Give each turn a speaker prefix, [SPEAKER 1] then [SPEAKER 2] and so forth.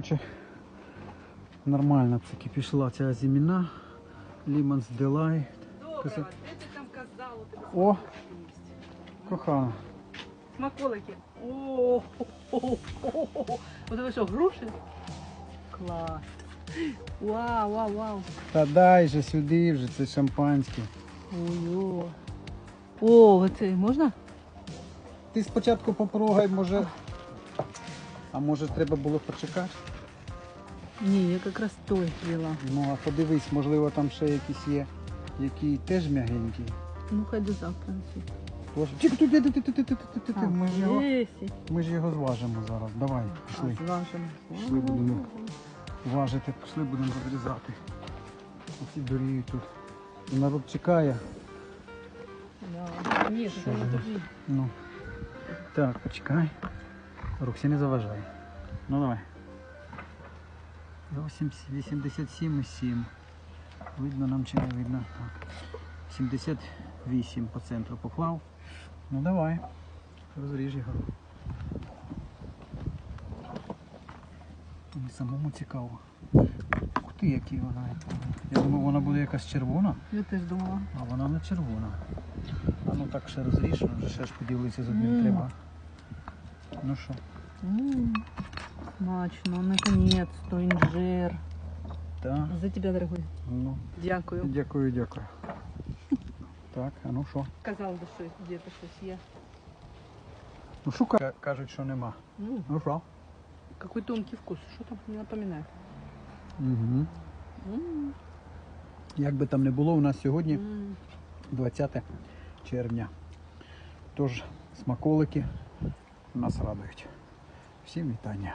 [SPEAKER 1] Короче, Нормально таки пішла ця зіміна. Ліманс Делай.
[SPEAKER 2] Добре, ти там тебе
[SPEAKER 1] О! Кохана.
[SPEAKER 2] Смаколики. О, тебе що, груші? Клас. Вау, вау, вау.
[SPEAKER 1] Та дай же сюди вже, це шампанське.
[SPEAKER 2] Ой-о. О, оце можна?
[SPEAKER 1] Ти спочатку попробуй, може. А може треба було почекати?
[SPEAKER 2] Ні, я якраз той взяла.
[SPEAKER 1] Ну а подивись, можливо там ще якісь є, які теж м'ягенькі.
[SPEAKER 2] Ну хай до завтра несуть.
[SPEAKER 1] Тож... Тільки тут ти, ти, ти, ти, ти, ти, ти. А, Ми, ж його... Ми ж його зважимо зараз. Давай, пішли.
[SPEAKER 2] Зважимо.
[SPEAKER 1] Пішли будемо важити, пішли будемо розрізати. Оці дуріють тут. Народ чекає.
[SPEAKER 2] Да. Ні, це не тобі.
[SPEAKER 1] Ну. Так, почекай. Рухся не заважай. Ну давай. 87,7. Видно нам чи не видно. Так. 78 по центру поклав. Ну давай. Розріж його. Мені самому цікаво. Ух ти, який вона. Я думав, вона буде якась червона,
[SPEAKER 2] Я теж думала.
[SPEAKER 1] а вона не червона. А ну так ще розріж, вже ще ж поділитися з одним
[SPEAKER 2] Мм.
[SPEAKER 1] треба. Ну що?
[SPEAKER 2] Смачно, наконец-то, інжир.
[SPEAKER 1] Так.
[SPEAKER 2] За тебе, дорогой.
[SPEAKER 1] Ну,
[SPEAKER 2] Дякую.
[SPEAKER 1] дякую, дякую. Так, а ну що?
[SPEAKER 2] Казав, де щось, де то щось є.
[SPEAKER 1] Ну шукай. Кажуть, що нема. Ну що?
[SPEAKER 2] Какой тонкий вкус. Що там не напоминає?
[SPEAKER 1] Угу.
[SPEAKER 2] М,
[SPEAKER 1] Як би там не було, у нас сьогодні
[SPEAKER 2] м.
[SPEAKER 1] 20 червня. Тож смаколики нас радують. Всім вітання.